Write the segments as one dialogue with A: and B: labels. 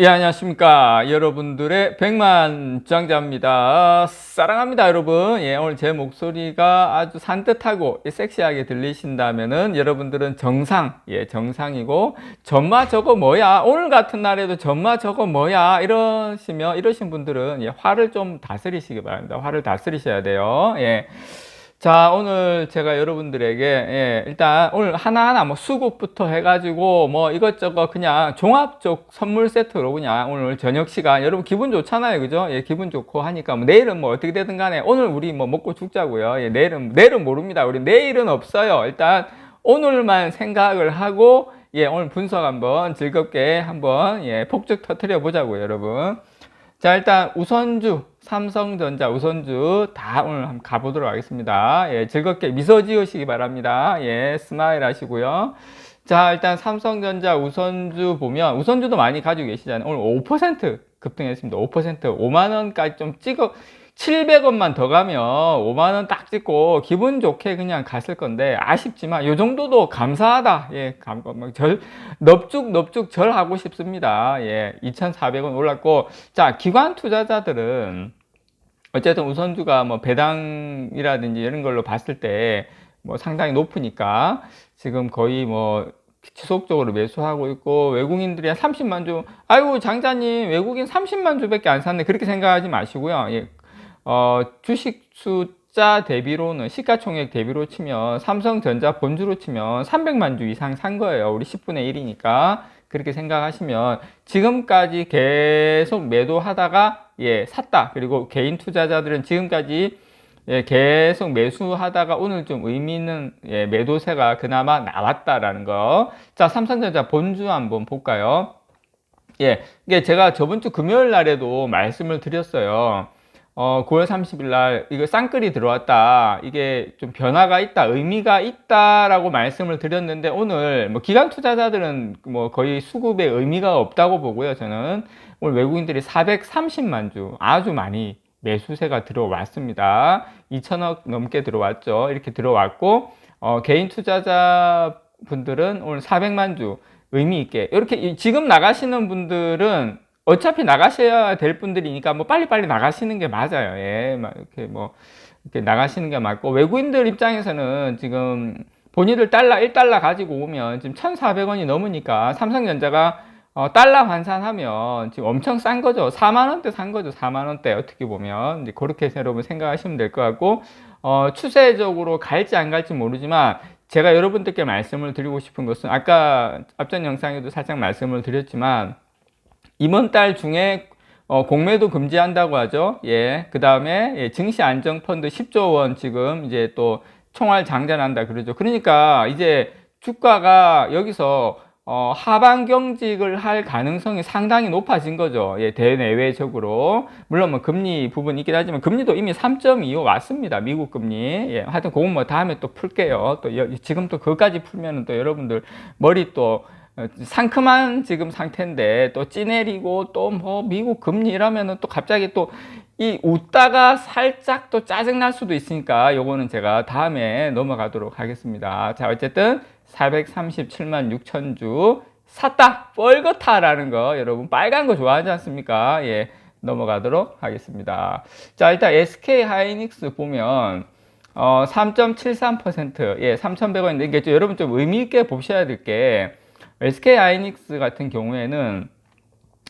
A: 예, 안녕하십니까. 여러분들의 백만 장자입니다. 사랑합니다, 여러분. 예, 오늘 제 목소리가 아주 산뜻하고 섹시하게 들리신다면은 여러분들은 정상, 예, 정상이고, 전마 저거 뭐야? 오늘 같은 날에도 전마 저거 뭐야? 이러시면, 이러신 분들은 예, 화를 좀 다스리시기 바랍니다. 화를 다스리셔야 돼요. 예. 자, 오늘 제가 여러분들에게, 예, 일단 오늘 하나하나 뭐 수국부터 해가지고 뭐 이것저것 그냥 종합적 선물 세트로 그냥 오늘 저녁 시간, 여러분 기분 좋잖아요. 그죠? 예, 기분 좋고 하니까 뭐 내일은 뭐 어떻게 되든 간에 오늘 우리 뭐 먹고 죽자고요. 예, 내일은, 내일은 모릅니다. 우리 내일은 없어요. 일단 오늘만 생각을 하고 예, 오늘 분석 한번 즐겁게 한번 예, 폭죽 터트려 보자고요, 여러분. 자, 일단 우선주, 삼성전자 우선주 다 오늘 한번 가보도록 하겠습니다. 예, 즐겁게 미소 지으시기 바랍니다. 예, 스마일 하시고요. 자, 일단 삼성전자 우선주 보면 우선주도 많이 가지고 계시잖아요. 오늘 5% 급등했습니다. 5% 5만원까지 좀 찍어 700원만 더 가면 5만원 딱 찍고 기분 좋게 그냥 갔을 건데 아쉽지만 요 정도도 감사하다. 예, 감, 뭐 절, 넙죽 넙죽 절 하고 싶습니다. 예, 2,400원 올랐고 자, 기관 투자자들은 어쨌든 우선주가 뭐 배당이라든지 이런 걸로 봤을 때 뭐 상당히 높으니까 지금 거의 뭐 지속적으로 매수하고 있고 외국인들이 한 30만 주 아이고 장자님 외국인 30만 주밖에 안 샀네 그렇게 생각하지 마시고요 예. 어, 주식 숫자 대비로는 시가총액 대비로 치면 삼성전자 본주로 치면 300만 주 이상 산 거예요 우리 10분의 1이니까 그렇게 생각하시면 지금까지 계속 매도하다가 예 샀다 그리고 개인 투자자들은 지금까지 예, 계속 매수하다가 오늘 좀 의미 있는 예, 매도세가 그나마 나왔다라는 거. 자, 삼성전자 본주 한번 볼까요? 예, 이게 제가 저번 주 금요일 날에도 말씀을 드렸어요. 어, 9월 30일 날 이거 쌍끌이 들어왔다. 이게 좀 변화가 있다, 의미가 있다라고 말씀을 드렸는데 오늘 뭐 기관 투자자들은 뭐 거의 수급에 의미가 없다고 보고요. 저는 오늘 외국인들이 430만 주 아주 많이 매수세가 들어왔습니다. 2천억 넘게 들어왔죠. 이렇게 들어왔고 어, 개인 투자자 분들은 오늘 400만 주 의미 있게 이렇게 지금 나가시는 분들은 어차피 나가셔야 될 분들이니까 뭐 빨리빨리 나가시는 게 맞아요. 예, 막 이렇게 뭐 이렇게 나가시는 게 맞고 외국인들 입장에서는 지금 본인들 달러 1달러 가지고 오면 지금 1,400원이 넘으니까 삼성전자가 어, 달러 환산하면 지금 엄청 싼 거죠. 4만 원대 산 거죠. 4만 원대 어떻게 보면 이제 그렇게 여러분 생각하시면 될 것 같고 어, 추세적으로 갈지 안 갈지 모르지만 제가 여러분들께 말씀을 드리고 싶은 것은 아까 앞전 영상에도 살짝 말씀을 드렸지만 이번 달 중에 어, 공매도 금지한다고 하죠. 예. 그 다음에 예, 증시 안정 펀드 10조 원 지금 이제 또 총알 장전한다 그러죠. 그러니까 이제 주가가 여기서 어, 하반 경직을 할 가능성이 상당히 높아진 거죠. 예, 대내외적으로. 물론 뭐 금리 부분 있긴 하지만 금리도 이미 3.25 왔습니다. 미국 금리. 예, 하여튼 그건 뭐 다음에 또 풀게요. 또 여, 지금 또 그것까지 풀면은 또 여러분들 머리 또 어, 상큼한 지금 상태인데 또 찌내리고 또 뭐 미국 금리 이러면은 또 갑자기 또 이 웃다가 살짝 또 짜증 날 수도 있으니까 요거는 제가 다음에 넘어가도록 하겠습니다. 자, 어쨌든 437만 6천 주 샀다 뻘겋다라는 거 여러분 빨간 거 좋아하지 않습니까? 예, 넘어가도록 하겠습니다. 자, 일단 SK 하이닉스 보면 어, 3.73% 예, 3,100원인데 이게 좀 여러분 좀 의미 있게 보셔야 될게 SK 하이닉스 같은 경우에는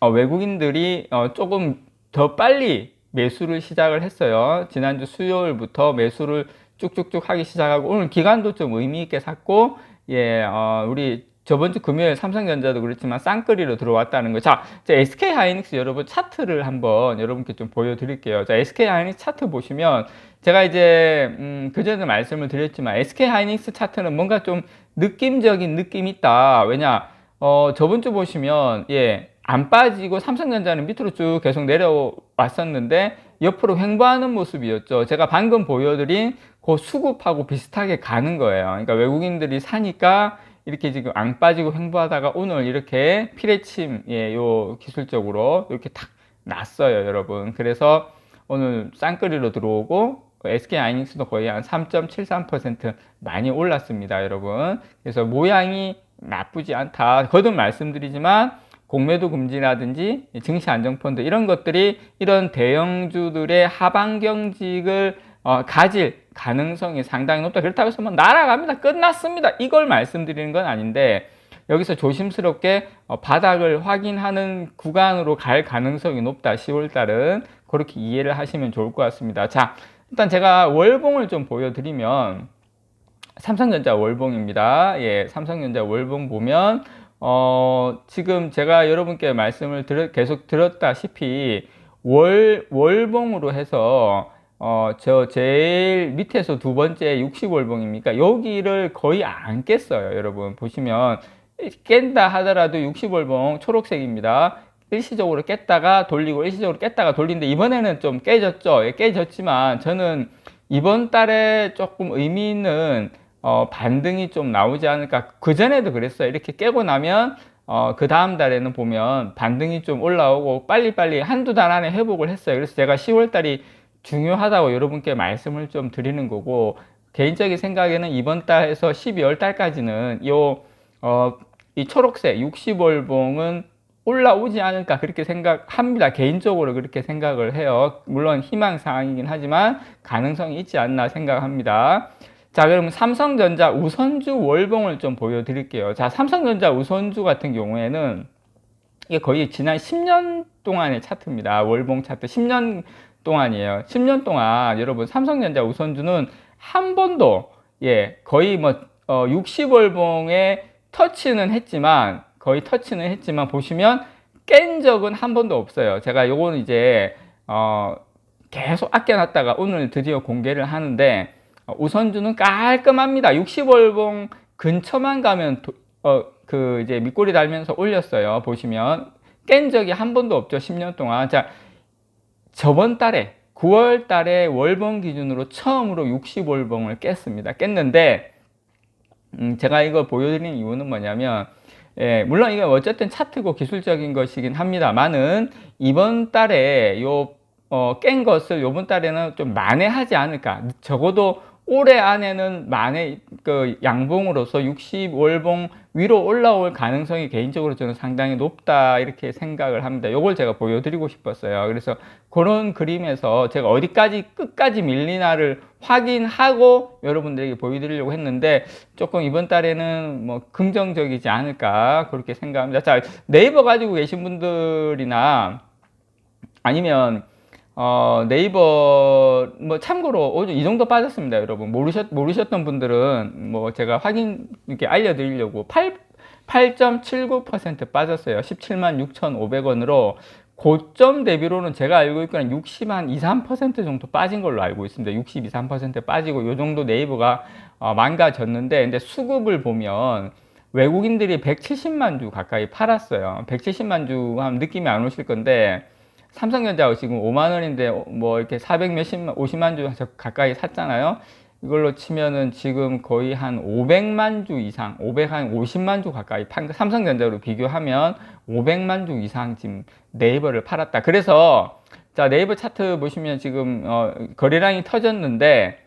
A: 어, 외국인들이 어, 조금 더 빨리 매수를 시작을 했어요. 지난주 수요일부터 매수를 쭉쭉쭉 하기 시작하고 오늘 기간도 좀 의미 있게 샀고 예, 어, 우리 저번 주 금요일 삼성전자도 그렇지만 쌍끌이로 들어왔다는 거. 자, 자 SK 하이닉스 여러분 차트를 한번 여러분께 좀 보여드릴게요. 자, SK 하이닉스 차트 보시면 제가 이제 음, 그 전에 말씀을 드렸지만 SK 하이닉스 차트는 뭔가 좀 느낌적인 느낌이 있다. 왜냐? 어, 저번 주 보시면 예, 안 빠지고 삼성전자는 밑으로 쭉 계속 내려왔었는데 옆으로 횡보하는 모습이었죠. 제가 방금 보여드린 그 수급하고 비슷하게 가는 거예요. 그러니까 외국인들이 사니까 이렇게 지금 안 빠지고 횡보하다가 오늘 이렇게 피레침, 예, 요 기술적으로 이렇게 탁 났어요, 여러분. 그래서 오늘 쌍끌이로 들어오고 SK 하이닉스도 거의 한 3.73% 많이 올랐습니다, 여러분. 그래서 모양이 나쁘지 않다. 거듭 말씀드리지만 공매도 금지라든지 증시 안정 펀드 이런 것들이 이런 대형주들의 하방 경직을 어, 가질 가능성이 상당히 높다. 그렇다고 해서 뭐 날아갑니다. 끝났습니다. 이걸 말씀드리는 건 아닌데 여기서 조심스럽게 어, 바닥을 확인하는 구간으로 갈 가능성이 높다. 10월 달은 그렇게 이해를 하시면 좋을 것 같습니다. 자, 일단 제가 월봉을 좀 보여드리면 삼성전자 월봉입니다. 예, 삼성전자 월봉 보면 어, 지금 제가 여러분께 말씀을 드려, 계속 드렸다시피 월 월봉으로 해서 어, 저 제일 밑에서 두 번째 60월봉입니까? 여기를 거의 안 깼어요, 여러분. 보시면 깬다 하더라도 60월봉 초록색입니다. 일시적으로 깼다가 돌리고 일시적으로 깼다가 돌리는데 이번에는 좀 깨졌죠. 예, 깨졌지만 저는 이번 달에 조금 의미 있는 어, 반등이 좀 나오지 않을까. 그 전에도 그랬어요. 이렇게 깨고 나면 어, 그 다음 달에는 보면 반등이 좀 올라오고 빨리빨리 한두 달 안에 회복을 했어요. 그래서 제가 10월 달이 중요하다고 여러분께 말씀을 좀 드리는 거고 개인적인 생각에는 이번 달에서 12월 달까지는 요, 어, 이 초록색 60월봉은 올라오지 않을까 그렇게 생각합니다. 개인적으로 그렇게 생각을 해요. 물론 희망사항이긴 하지만 가능성이 있지 않나 생각합니다. 자, 그러면 삼성전자 우선주 월봉을 좀 보여드릴게요. 자, 삼성전자 우선주 같은 경우에는 이게 거의 지난 10년 동안의 차트입니다. 월봉 차트 10년 동안이에요. 10년 동안 여러분 삼성전자 우선주는 한 번도 예, 거의 뭐 어, 60월봉에 터치는 했지만 거의 터치는 했지만 보시면 깬 적은 한 번도 없어요. 제가 요거는 이제 어, 계속 아껴놨다가 오늘 드디어 공개를 하는데 어, 우선주는 깔끔합니다. 60월봉 근처만 가면 도, 어, 그 이제 밑꼬리 달면서 올렸어요. 보시면 깬 적이 한 번도 없죠. 10년 동안. 자, 저번 달에 9월 달에 월봉 기준으로 처음으로 60월봉을 깼습니다. 깼는데 음, 제가 이걸 보여드리는 이유는 뭐냐면 예, 물론 이게 어쨌든 차트고 기술적인 것이긴 합니다만은 이번 달에 요 어, 깬 것을 이번 달에는 좀 만회하지 않을까. 적어도 올해 안에는 만에 그 양봉으로서 60월봉 위로 올라올 가능성이 개인적으로 저는 상당히 높다 이렇게 생각을 합니다. 이걸 제가 보여드리고 싶었어요. 그래서 그런 그림에서 제가 어디까지 끝까지 밀리나를 확인하고 여러분들에게 보여드리려고 했는데 조금 이번 달에는 뭐 긍정적이지 않을까 그렇게 생각합니다. 자 네이버 가지고 계신 분들이나 아니면 어, 네이버 뭐 참고로 이 정도 빠졌습니다, 여러분. 모르셨 모르셨던 분들은 뭐 제가 확인 이렇게 알려드리려고 8 8.79% 빠졌어요. 17만 6,500원으로 고점 대비로는 제가 알고 있기는 60한 2, 3% 정도 빠진 걸로 알고 있습니다. 62, 3% 빠지고 요 정도 네이버가 어, 망가졌는데 근데 수급을 보면 외국인들이 170만 주 가까이 팔았어요. 170만 주 하면 느낌이 안 오실 건데 삼성전자가 지금 5만 원인데 뭐 이렇게 400 몇십만 50만 주 가까이 샀잖아요. 이걸로 치면은 지금 거의 한 500만 주 이상, 500한 50만 주 가까이 판 삼성전자로 비교하면 500만 주 이상 지금 네이버를 팔았다. 그래서 자 네이버 차트 보시면 지금 어, 거래량이 터졌는데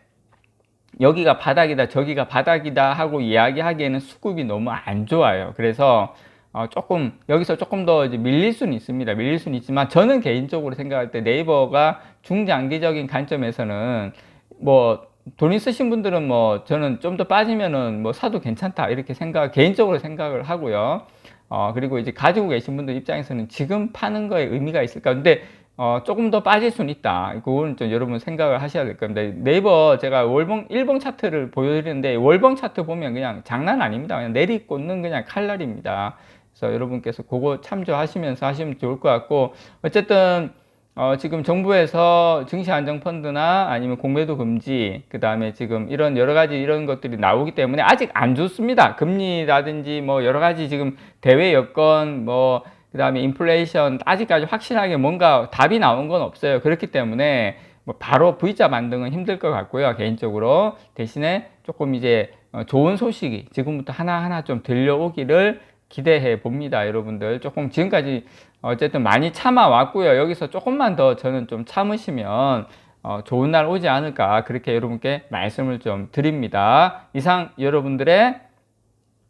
A: 여기가 바닥이다, 저기가 바닥이다 하고 이야기하기에는 수급이 너무 안 좋아요. 그래서 어, 조금 여기서 조금 더 이제 밀릴 수는 있습니다. 밀릴 수는 있지만 저는 개인적으로 생각할 때 네이버가 중장기적인 관점에서는 뭐 돈 있으신 분들은 뭐 저는 좀 더 빠지면은 뭐 사도 괜찮다 이렇게 생각 개인적으로 생각을 하고요. 어 그리고 이제 가지고 계신 분들 입장에서는 지금 파는 거에 의미가 있을까? 근데 어, 조금 더 빠질 수는 있다. 그거는 좀 여러분 생각을 하셔야 될 겁니다. 네이버 제가 월봉, 일봉 차트를 보여드리는데 월봉 차트 보면 그냥 장난 아닙니다. 그냥 내리 꽂는 그냥 칼날입니다. 그래서 여러분께서 그거 참조하시면서 하시면 좋을 것 같고 어쨌든 어, 지금 정부에서 증시안정펀드나 아니면 공매도 금지, 그 다음에 지금 이런 여러 가지 이런 것들이 나오기 때문에 아직 안 좋습니다. 금리라든지 뭐 여러 가지 지금 대외 여건, 뭐, 그 다음에 인플레이션, 아직까지 확실하게 뭔가 답이 나온 건 없어요. 그렇기 때문에 뭐 바로 V자 만드는 힘들 것 같고요. 개인적으로. 대신에 조금 이제 어, 좋은 소식이 지금부터 하나하나 좀 들려오기를 기대해 봅니다. 여러분들 조금 지금까지 어쨌든 많이 참아 왔고요. 여기서 조금만 더 저는 좀 참으시면 어, 좋은 날 오지 않을까 그렇게 여러분께 말씀을 좀 드립니다. 이상 여러분들의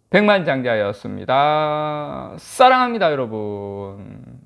A: 백만장자였습니다. 사랑합니다, 여러분.